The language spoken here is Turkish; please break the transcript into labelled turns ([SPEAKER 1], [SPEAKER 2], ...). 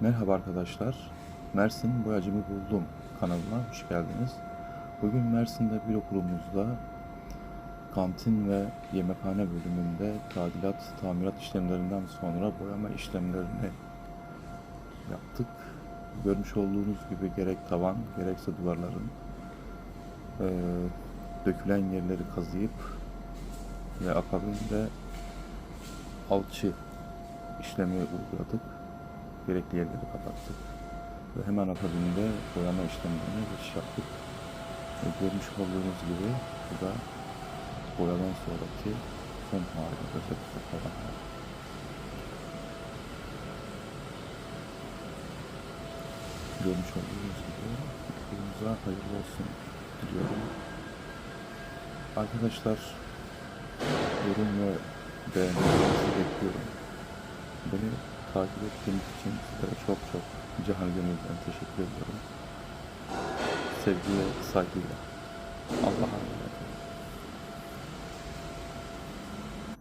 [SPEAKER 1] Merhaba arkadaşlar. Mersin Boyacımı Buldum kanalına hoş geldiniz. Bugün Mersin'de bir okulumuzda kantin ve yemekhane bölümünde tadilat, tamirat işlemlerinden sonra boyama işlemlerini yaptık. Görmüş olduğunuz gibi gerek tavan gerekse duvarların eee, dökülen yerleri kazıyıp ve akabinde alçı işlemi uyguladık. Gerekli yerleri kapattık. Ve hemen akabinde boyama işlemlerine geçiş yaptık. Ve görmüş olduğunuz gibi bu da boyadan sonraki son hali kalan hali. Görmüş olduğunuz gibi okulumuza hayırlı olsun diliyorum. Arkadaşlar yorum ve beğenilerinizi bekliyorum. Beni takip ettiğiniz için sizlere çok çok cihan gönülden teşekkür ediyorum. Sevgiyle, saygıyla. Allah'a emanet.